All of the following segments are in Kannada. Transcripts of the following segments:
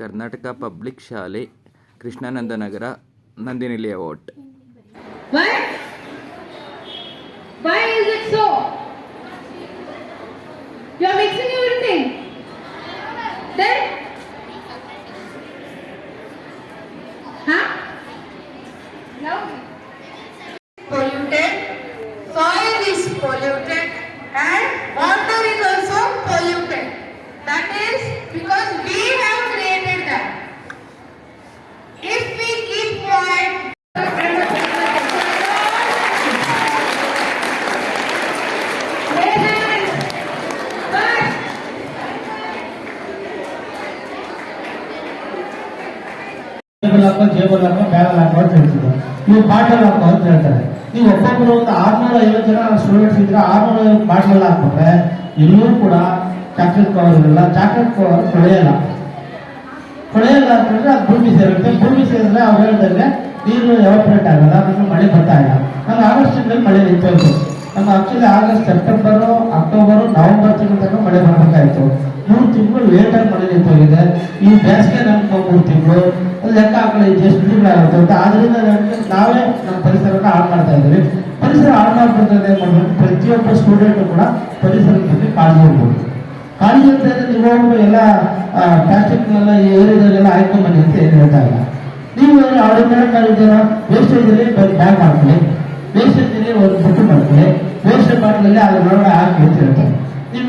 ಕರ್ನಾಟಕ ಪಬ್ಲಿಕ್ ಶಾಲೆ Krishnananda Nagar Nandini layout Why? Is it. ಜೇಬಲ್ ಹಾಕೋ ಜೇಬಲ್ ಹಾಕೋ ಅಂತ ಹೇಳ್ತಿದ್ರು. ನೀವು ಬಾಟಲ್ ಹಾಕೋ ಅಂತ ಹೇಳ್ತಾರೆ. ನೀವು ಒಬ್ಬೊಬ್ಬರು ಒಂದು ಆರ್ನೂರ ಐವತ್ತು ಜನ ಸ್ಟೂಡೆಂಟ್ಸ್ ಇದ್ರೆ ಆರ್ನೂರ ಐವತ್ತು ಬಾಟಲ್ ಹಾಕ್ಬಿಟ್ರೆ ಎಲ್ಲೂ ಕೂಡ ಚಾಕ್ಲೇಟ್ ಇರಲ್ಲ, ಚಾಕ್ಲೇಟ್ ಕೊಳೆಯಲ್ಲ ಕೊಳೆಯಲ್ಲ ಅಂತಂದ್ರೆ ಅದು ಭೂಮಿ ಸೇರುತ್ತೆ. ಭೂಮಿ ಸೇರಿದ್ರೆ ಅವ್ರು ಹೇಳ್ದಂಗೆ, ನೀರು ಎವಾಪರೇಟ್ ಆಗಲ್ಲ ನಮ್ಗೆ ಮಳೆ ಬರ್ತಾ ಇಲ್ಲ. ನಾನು ಆಗಸ್ಟ್ ತಿಂಗಳಲ್ಲಿ ಮಳೆ ನಿಂತೋಯ್ತು ನಮ್ಮ actually August September, October, November ತಿಂಗಳ ತನಕ ಮಳೆ ಬರಬೇಕಾಯ್ತು. ಮೂರು ತಿಂಗಳು ಲೇಟಾಗಿ ಮಳೆ ನಿಂತೋಗಿದೆ ಈ ಬೇಸಿಗೆ ನಮ್ಗೆ ಮೂರು ತಿಂಗಳು. ಲೆಕ್ಕ ಜಸ್ಟ್ ಎಷ್ಟು ಅಂತ ಆದ್ರಿಂದ ನಾವೇ ನಮ್ಮ ಪರಿಸರನ ಹಾಳು ಮಾಡ್ತಾ ಇದ್ದೀವಿ. ಪರಿಸರ ಹಾಳು ಏನ್ ಮಾಡ್ಬೇಕು ಪ್ರತಿಯೊಬ್ಬ ಸ್ಟೂಡೆಂಟ್ ಕೂಡ ಪರಿಸರದ ಬಗ್ಗೆ ಕಾಳಜಿ ಇರ್ಬೋದು. ಕಾಳಜಿ ಅಂತ ನೀವು ಹೋಗ್ಬಿಟ್ಟು ಎಲ್ಲ ಪ್ಲಾಸ್ಟಿಕ್ನೆಲ್ಲ ಏರಿಯಾದಲ್ಲೆಲ್ಲ ಆಯ್ಕೊಂಡು ಬನ್ನಿ ಅಂತ ಏನು ಹೇಳ್ತಾ ಇಲ್ಲ. ನೀವು ಮೇಲೆ ಮಾಡಿದ್ದೀರ ವೇಸ್ಟೇಜ್ ಅಲ್ಲಿ ಬ್ಯಾಗ್ ಮಾಡ್ಕೊಳ್ಳಿ. ವೇಸ್ಟೇಜಲ್ಲಿ ಒಂದು ಬುಟ್ಟು ಮಾಡ್ಕೊಳ್ಳಿ. ವೇಸ್ಟೇಜ್ ಬಾಟ್ಲಲ್ಲಿ ಅದ್ರೊಳಗಡೆ ಹಾಕಿ ಅಂತ ಹೇಳ್ತಾರೆ. ನೀವು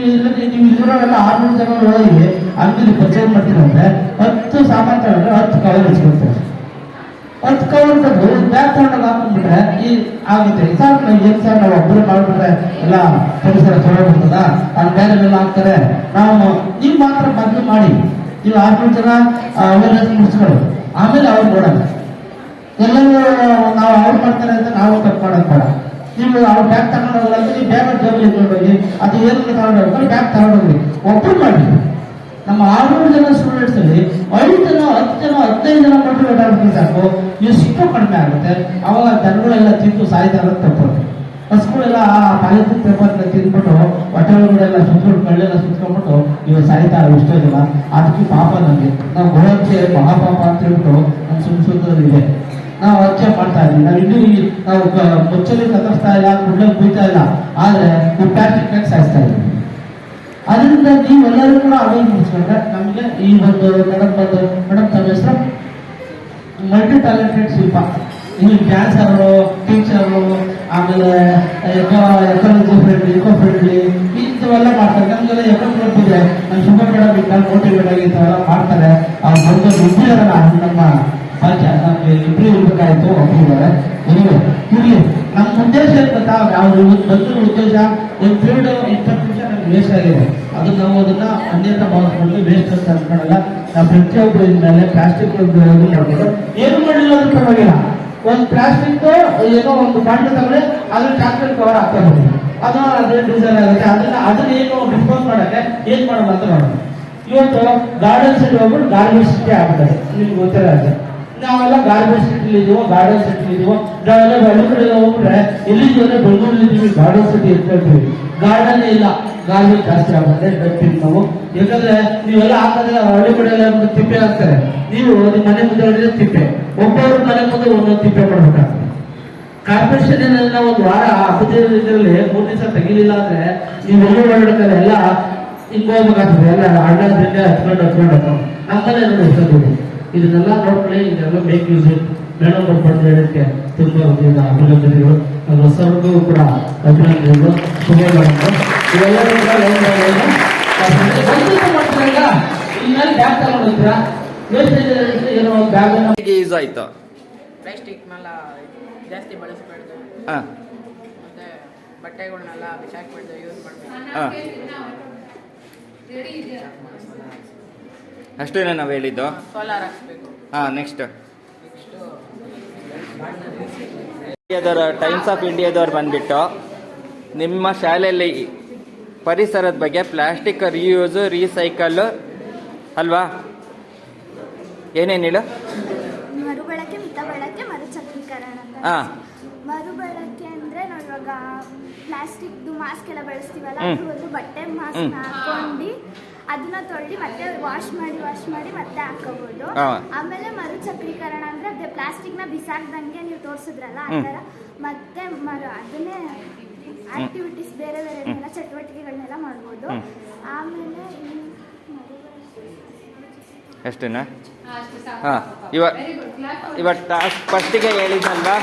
ನೀವು ಇಲ್ಲಿರೋರೆಲ್ಲ ಆರ್ನೂರು ಜನ ಹೋಗಿ ಅಂಗಡಿ ಪರ್ಚೇಸ್ ಮಾಡ್ತೀರಂದ್ರೆ ಹತ್ತು ಸಾಮಾನು ತಗೊಂಡ್ರೆ ಹತ್ತು ಕವರ್ ಇಸ್ಕೊಳ್ತಾರೆ ಹತ್ತು ಕವರ್ ತಗೊಂಡು ಬ್ಯಾಗ್ ತಗೊಂಡಾಗ ಹಾಕೊಂಡ್ಬಿಟ್ರೆ ಈ ಆಗುತ್ತೆ ಸರ್ ನಾವು ಏನ್ ಸರ್ ನಾವು ಒಬ್ಬರು ಮಾಡ್ಬಿಟ್ರೆ ಎಲ್ಲ ಪರಿಸರ ತೊಗೊಂಡ್ಬಿಡ್ತದ ಅವ್ನ ಬ್ಯಾಗಲ್ಲೆಲ್ಲ ಹಾಕ್ತಾರೆ. ನಾವು ನೀವು ಮಾತ್ರ ಮೊದಲು ಮಾಡಿ. ನೀವು ಆರ್ನೂರು ಜನ ಅವೇರ್ನೆಸ್ ಮುಗಿಸ್ಕೊಳ್ಳಿ. ಆಮೇಲೆ ಅವ್ರು ನೋಡೋಣ. ಎಲ್ಲರೂ ನಾವು ಅವ್ರು ಮಾಡ್ತಾರೆ ಅಂತ ನಾವು ತಪ್ಪು ಮಾಡೋದು ಬೇಡ. ನೀವು ಅವ್ರ ಬ್ಯಾಗ್ ತಗೊಂಡೋಗಲ್ಲ ಅಂತ ನೀವು ಬ್ಯಾಗ್ ಜೇಬಲ್ಲಿ ಇಟ್ಕೊಂಡು ಅದು ಏನು ತಗೊಂಡು ಹೋಗ್ತಾರೆ ಬ್ಯಾಗ್ ತಗೊಂಡು ಹೋಗಿ ಒಬ್ಬರು ಮಾಡಿ. ನಮ್ಮ ಆರ್ನೂರು ಜನ ಸ್ಟೂಡೆಂಟ್ಸ್ ಅಲ್ಲಿ ಐದು ಜನ, ಹತ್ತು ಜನ, ಹದಿನೈದು ಜನ ಮೋಟಿವೇಟ್ ಆಗ್ಬಿಟ್ಟು ಸಾಕು. ಎಷ್ಟು ಕಡಿಮೆ ಆಗುತ್ತೆ. ಅವಾಗ ಜನಗಳೆಲ್ಲ ತಿಂದು ಸಾಯ್ತಾರೆ ತಪ್ಪುತ್ತೆ ಹಸ್ಗಳೆಲ್ಲ ಆ ಪಾಲಿಥಿನ್ ಪೇಪರ್ನ ತಿಂದ್ಬಿಟ್ಟು ಹೊಟ್ಟೆಗಳೆಲ್ಲ ಸುತ್ತಕೊಂಡು ಕಳ್ಳೆಲ್ಲ ಸುತ್ಕೊಂಡ್ಬಿಟ್ಟು ಇವಾಗ ಸಾಯ್ತಾರೆ ಇಷ್ಟೇ ಜನ. ಅದಕ್ಕೆ ಪಾಪ ನಮಗೆ. ನಾವು ಗೋಡಕ್ಕೆ ಮಹಾಪಾಪ ಅಂತ ಹೇಳ್ಬಿಟ್ಟು ನಮ್ಮ ಸುಮ್ ಸುತ್ತದಲ್ಲಿ ಇದೆ ನಾವು ಹತ್ಯೆ ಮಾಡ್ತಾ ಇದ್ದೀವಿ. ನಾವು ಈ- ನಾವು ಮುಚ್ಚಲಿ ಕತ್ತರಿಸ್ತಾ ಇಲ್ಲ ಕುಡ್ಲಲ್ಲಿ ಕುಯ್ತಾ ಇಲ್ಲ. ಆದ್ರೆ ನಾವು ಪ್ಲಾಸ್ಟಿಕ್ ಹಾಕಿ ಸಾಯಿಸ್ತಾ ಇದ್ದೀವಿ. ಅದರಿಂದ ನೀವೆಲ್ಲರೂ ಕೂಡ ಅವೇರ್ ಮುಗಿಸ್ಕೊಂಡ್ರೆ ನಮಗೆ ಈ ಒಂದು ಮೇಡಮ್ ಬಂದು ಮೇಡಮ್ ತಮ್ಮ ಹೆಸರು ಮಲ್ಟಿ ಟ್ಯಾಲೆಂಟೆಡ್ ಶಿಲ್ಪ ಇಲ್ಲಿ ಡ್ಯಾನ್ಸರು ಟೀಚರು ಆಮೇಲೆ eco ecology friendly eco friendly ಇಂಥವೆಲ್ಲ ಮಾಡ್ತಾರೆ. ನಮಗೆಲ್ಲ ಎಕೋ ಕ್ಲಬ್ ಇದೆ. ನಮ್ಮ ಶುಭ ಮೇಡಮ್ ಇಂಥ ಮೋಟಿವೇಟ್ ಆಗಿ ಇಂಥವೆಲ್ಲ ಮಾಡ್ತಾರೆ. ಅವ್ರು ಬಂದು ಇಬ್ಬರಲ್ಲ ನಮ್ಮ ಭಾಗ್ಯ. ಇಬ್ಬರು ಇರ್ಬೇಕಾಯ್ತು ಇರಲಿ ಇರಲಿ. ನಮ್ಮ ಉದ್ದೇಶ ಏನು ಗೊತ್ತಾ ಇವತ್ತು ಬಂದಿರೋ ಉದ್ದೇಶ ಒಂದು ಪೀರಿಯಡ್ ಇಪ್ಪತ್ತು ನಮ್ಗೆ ವೇಸ್ಟ್ ಆಗಿದೆ. ಅದು ನಾವು ಅದನ್ನ ಅನ್ಯತ ಭಾವಿಸ್ಕೊಂಡು ವೇಸ್ಟ್ ಅಂತ ಅನ್ಕೊಳಲ್ಲ. ನಾವು ಪ್ರತಿಯೊಬ್ಬರು ಇದ್ಮೇಲೆ ಪ್ಲಾಸ್ಟಿಕ್ ಮಾಡ್ಕೊಂಡು ಏನು ಮಾಡಿಲ್ಲ ಅಂದ್ರೆ ಪರವಾಗಿಲ್ಲ. ಒಂದು ಪ್ಲಾಸ್ಟಿಕ್ ಏನೋ ಒಂದು ಬಾಂಡ್ ತಗೊಂಡ್ರೆ ಅದ್ರ ಚಾಕ್ಲೇಟ್ ಕವರ್ ಹಾಕ್ಬೋದು ಅದು ಅದೇ ಡಿಸೈನ್ ಆಗುತ್ತೆ. ಅದನ್ನ ಅದನ್ನ ಏನು ಡಿಸ್ಪೋಸ್ ಮಾಡಕ್ಕೆ ಏನ್ ಮಾಡೋಣ ಅಂತ ಮಾಡೋಣ ಇವತ್ತು ಗಾರ್ಡನ್ ಸಿಟಿ ಹೋಗ್ಬಿಟ್ಟು ಗಾರ್ಡನ್ ಸಿಟಿ ಆಗ್ತದೆ ನಿಮ್ಗೆ ಗೊತ್ತಿರೋದು. ನಾವೆಲ್ಲ ಗಾರ್ಡನ್ ಸಿಟಿ ಇದೀವೋ ಗಾರ್ಡನ್ ಸಿಟಿ ಇದೀವೋ ನಾವೆಲ್ಲ ಹಳ್ಳಿ ಕಡೆ ಹೋಗ್ಬಿಟ್ರೆ ಎಲ್ಲಿದ್ದೀವಿ ಬೆಂಗಳೂರಲ್ಲಿ ಇದೀವಿ ಗಾರ್ಡನ್ ಸಿಟಿ ಅಂತ ಹೇಳ್ತೀವಿ. ಗಾರ್ಡನ್ ಇಲ್ಲ. ಗಾಳಿ ಜಾಸ್ತಿ ಆಗುತ್ತೆ ಡಸ್ಟ್ಬಿನ್ ನಾವು. ಯಾಕಂದ್ರೆ ನೀವೆಲ್ಲ ಹಾಕಿದ್ರೆ ಹಳ್ಳಿ ಕಡೆ ಎಲ್ಲ ತಿಪ್ಪೆ ಹಾಕ್ತಾರೆ. ನೀವು ನಿಮ್ಮ ಮನೆ ಮುಂದೆ ಹೊಡೆದ್ರೆ ತಿಪ್ಪೆ. ಒಬ್ಬರು ಮನೆ ಮುಂದೆ ಒಂದೊಂದು ತಿಪ್ಪೆ ಮಾಡ್ಬೇಕಾಗ್ತದೆ ಕಾರ್ಪೊರೇಷನ್ ಒಂದು ವಾರ ಹದಿನೈದು ಇದರಲ್ಲಿ ಮೂರು ದಿವಸ ತೆಗಿಲಿಲ್ಲ ಅಂದ್ರೆ ನೀವು ಎಲ್ಲ ಓಡಾಡ್ತಾರೆ ಎಲ್ಲ ಹಿಂಗ್ ಹೋಗ್ಬೇಕಾಗ್ತದೆ ಎಲ್ಲ ಅಣ್ಣ ದಿಂಡೆ ಹಚ್ಕೊಂಡು ಹಚ್ಕೊಂಡು ಹಚ್ಕೊಂಡು ನಮ್ಮನೆ ನೋಡಿ ಇದನ್ನೆಲ್ಲ ನೋಡ್ಕೊಳ್ಳಿ ಇದೆಲ್ಲ ಮೇಕ್ ಯೂಸ್ ಮೇಡಮ್ ಬರ್ಬಾರ್ದು ಹೇಳಕ್ಕೆ ತುಂಬಾ ಉದ್ಯೋಗ ಅಭಿನಂದನೆಗಳು. ನಮ್ಮ ಹೊಸವ್ರಿಗೂ ಕೂಡ ಅಭಿನಂದನೆಗಳು ಶುಭ ಮಾಡೋದು ಇವೆಲ್ಲರೂ ಕೂಡ ಇನ್ಮೇಲೆ ಬ್ಯಾಗ್ ಏನೋ ಬ್ಯಾಗ್ ಯೂಸ್ ಆಯ್ತು ಪ್ಲಾಸ್ಟಿಕ್ನೆಲ್ಲ ಜಾಸ್ತಿ ಬಳಸಬಾರ್ದು. ಹಾಂ. ಮತ್ತೆ ಬಟ್ಟೆಗಳನ್ನೆಲ್ಲ ಬಿಸಾಕ್ಬಿಡ್ದು ಯೂಸ್ ಮಾಡಬೇಕು ಹಾಂ. ಅಷ್ಟೇನಾ ನಾವು ಹೇಳಿದ್ದು? ಸೋಲಾರ್ ಹಾಕ್ಸ್ಬೇಕು. ಹಾಂ ನೆಕ್ಸ್ಟ್ ಇಂಡಿಯಾದವ್ರ ಟೈಮ್ಸ್ ಆಫ್ ಇಂಡಿಯಾದವ್ರು ಬಂದ್ಬಿಟ್ಟು ನಿಮ್ಮ ಶಾಲೆಯಲ್ಲಿ ಪರಿಸರದ ಬಗ್ಗೆ ಪ್ಲಾಸ್ಟಿಕ್ ರೀಯೂಸ್ ರೀಸೈಕಲ್ ಅಲ್ವಾ? ಏನೇನು ಹೇಳು? ಮರುಬಳಕೆ ಮಿತ ಬಳಕೆ ಮರುಚಕ್ರೀಕರಣ ಹಾಂ. ಮರುಬಳಕೆ ಅಂದ್ರೆ ನಾವು ಇವಾಗ ಪ್ಲಾಸ್ಟಿಕ್ದು ಮಾಸ್ಕ್ ಎಲ್ಲ ಬಳಸ್ತೀವಲ್ಲ ಅದ್ರ ಬದಲು ಬಟ್ಟೆ. ಮಾಸ್ಕ್ ಹಾಕೊಂಡು ಅದನ್ನ ತೊಳ್ಳಿ ಮತ್ತೆ ವಾಶ್ ಮಾಡಿ ವಾಶ್ ಮಾಡಿ ಮತ್ತೆ ಹಾಕೋಬಹುದು ಆಮೇಲೆ ಆಮೇಲೆ ಮರುಚಕ್ರೀಕರಣ ಅಂದ್ರೆ ಅದೇ ನ ಬಿಸಾಕ್ದಂಗೆ ನೀವು ತೋರಿಸಿದ್ರಲ್ಲ ಆ ತರ ಥರ? ಮತ್ತೆ ಮರು ಅದನ್ನೇ ಆಕ್ಟಿವಿಟೀಸ್ ಬೇರೆ ಬೇರೆ ಚಟುವಟಿಕೆಗಳನ್ನೆಲ್ಲ ಮಾಡ್ಬೋದು. ಆಮೇಲೆ ಇನ್ನು ಅಷ್ಟೇನಾ ಹಾ, ಅಷ್ಟು ಸಾಕು. ಹಾ, ಇವ- Very good. Clap ಇವತ್ತು ಟಾಸ್ಕ್ ಫಸ್ಟಿಗೆ ಹೇಳಿದ್ನಲ್ವಾ?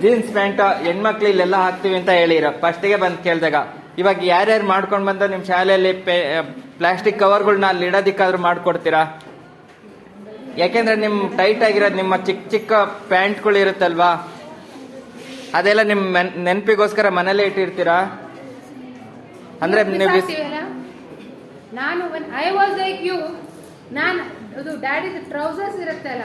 ಜೀನ್ಸ್ ಪ್ಯಾಂಟ್ ಹೆಣ್ಮಕ್ಳು ಇಲ್ಲೆಲ್ಲ ಹಾಕ್ತೀವಿ ಅಂತ ಹೇಳಿರ. ಫಸ್ಟಿಗೆ ಬಂದು ಕೇಳಿದಾಗ. ಇವಾಗ ಯಾರ್ಯಾರು ಮಾಡ್ಕೊಂಡು ಬಂದು ನಿಮ್ಮ ಶಾಲೆಯಲ್ಲಿ ಪ್ಲಾಸ್ಟಿಕ್ ಕವರ್ಗಳನ್ನ ಅಲ್ಲಿ ಇಡೋದಿಕ್ಕಾದ್ರೂ ಮಾಡಿಕೊಡ್ತೀರಾ? ಯಾಕೆಂದ್ರೆ ನಿಮ್ಮ ಟೈಟ್ ಆಗಿರೋದು ನಿಮ್ಮ ಚಿಕ್ಕ ಚಿಕ್ಕ ಪ್ಯಾಂಟ್ಗಳು ಇರುತ್ತಲ್ವಾ? ಅದೆಲ್ಲ ನಿಮ್ಮ ನೆನಪಿಗೋಸ್ಕರ ಮನೇಲೆ ಇಟ್ಟಿರ್ತೀರಾ? ಅಂದ್ರೆ ನೀವು ನಾನು ಐ ವಾಸ್ ಲೈಕ್ ಯು ನಾನು ಅದು ಟ್ರೌಸರ್ಸ್ ಇರುತ್ತಲ್ಲ